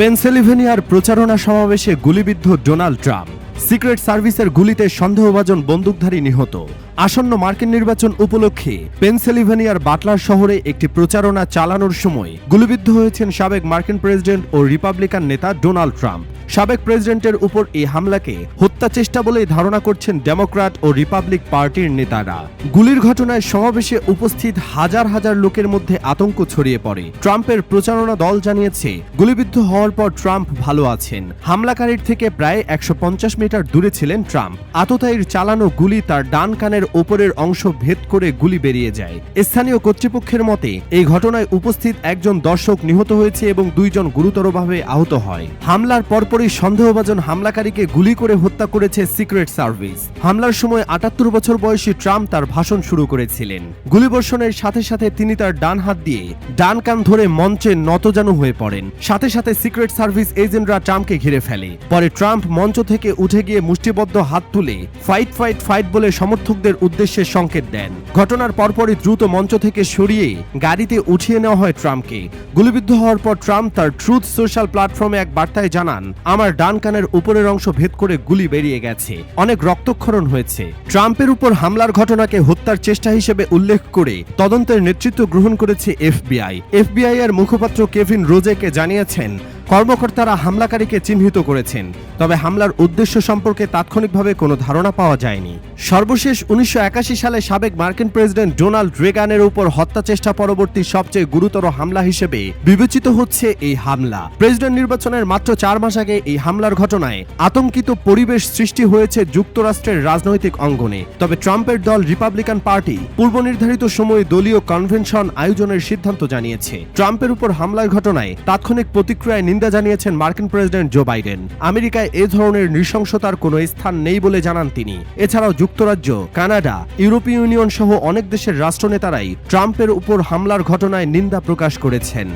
পেনসিলভেনিয়ার প্রচারণা সমাবেশে গুলিবিদ্ধ ডোনাল্ড ট্রাম্প। সিক্রেট সার্ভিসের গুলিতে সন্দেহভাজন বন্দুকধারী নিহত। আসন্ন মার্কিন নির্বাচন উপলক্ষে পেনসিলভেনিয়ার বাটলার শহরে একটি প্রচারণা চালানোর সময় গুলিবিদ্ধ হয়েছেন সাবেক মার্কিন প্রেসিডেন্ট ও রিপাবলিকান নেতা ডোনাল্ড ট্রাম্প। সাবেক প্রেসিডেন্টের উপর এই হামলাকে হত্যা চেষ্টা বলেই ধারণা করছেন ডেমোক্র্যাট ও রিপাবলিক পার্টির নেতারা। গুলির ঘটনায় সমাবেশে উপস্থিত হাজার হাজার লোকের মধ্যে আতঙ্ক ছড়িয়ে পড়ে। ট্রাম্পের প্রচারণা দল জানিয়েছে, গুলিবিদ্ধ হওয়ার পর ট্রাম্প ভালো আছেন। হামলাকারীর থেকে প্রায় একশো মিটার দূরে ছিলেন ট্রাম্প। আততায়ীর চালানো গুলি তার ডান কানের ওপরের অংশ ভেদ করে গুলি বেরিয়ে যায়। স্থানীয় কর্তৃপক্ষের মতে, এই ঘটনায় উপস্থিত একজন দর্শক নিহত হয়েছে এবং দুইজন গুরুতরভাবে আহত হয়। হামলার পরপরই সন্দেহভাজন হামলাকারীকে গুলি করে হত্যা করেছে সিক্রেট সার্ভিস। হামলার সময় আটাত্তর বছর বয়সী ট্রাম্প তার ভাষণ শুরু করেছিলেন। গুলিবর্ষণের সাথে সাথে তিনি তার ডান হাত দিয়ে ডান কান ধরে মঞ্চে নতজানু হয়ে পড়েন। সাথে সাথে সিক্রেট সার্ভিস এজেন্টরা ট্রাম্পকে ঘিরে ফেলে। পরে ট্রাম্প মঞ্চ থেকে উঠে গিয়ে মুষ্টিবদ্ধ হাত তুলে ফাইট ফাইট ফাইট বলে সমর্থকদের উদ্দেশ্যে সংকেত দেন। ঘটনার পরপরই দ্রুত মঞ্চ থেকে সরিয়ে গাড়িতে উঠিয়ে নেওয়া হয় ট্রাম্পকে। গুলিবিদ্ধ হওয়ার পর ট্রাম্প তার ট্রুথ সোশ্যাল প্ল্যাটফর্মে এক বার্তায় জানান, আমার ডান কানের উপরের অংশ ভেদ করে গুলি বেরিয়ে গেছে। অনেক রক্তক্ষরণ হয়েছে। ট্রাম্পের উপর হামলার ঘটনাকে হত্যার চেষ্টা হিসেবে উল্লেখ করে তদন্তের নেতৃত্ব গ্রহণ করেছে এফবিআই। এফবিআই এর মুখপাত্র কেভিন রোজেকে জানিয়েছেন কর্মকর্তারা হামলাকারীকে চিহ্নিত করেছেন, তবে হামলার উদ্দেশ্য সম্পর্কে তাৎক্ষণিকভাবে কোনো ধারণা পাওয়া যায়নি। সর্বশেষ উনিশশো একাশি সালে সাবেক মার্কিন প্রেসিডেন্ট ডোনাল্ড রেগানের উপর হত্যা চেষ্টা পরবর্তী সবচেয়ে গুরুতর হামলা হিসেবে বিবেচিত হচ্ছে এই হামলা। প্রেসিডেন্ট নির্বাচনের মাত্র চার মাস আগে এই হামলার ঘটনায় আতঙ্কিত পরিবেশ সৃষ্টি হয়েছে যুক্তরাষ্ট্রের রাজনৈতিক অঙ্গনে। তবে ট্রাম্পের দল রিপাবলিকান পার্টি পূর্ব নির্ধারিত সময়ে দলীয় কনভেনশন আয়োজনের সিদ্ধান্ত জানিয়েছে। ট্রাম্পের উপর হামলার ঘটনায় তাৎক্ষণিক প্রতিক্রিয়ায় নিন্দা জানিয়েছেন মার্কিন প্রেসিডেন্ট জো বাইডেন। আমেরিকায় এ ধরনের নৃশংসতার কোনো স্থান নেই বলে জানান তিনি। এছাড়াও যুক্তরাজ্য, কানাডা, ইউরোপীয় ইউনিয়ন সহ অনেক দেশের রাষ্ট্রনেতারাই ট্রাম্পের উপর হামলার ঘটনায় নিন্দা প্রকাশ করেছেন।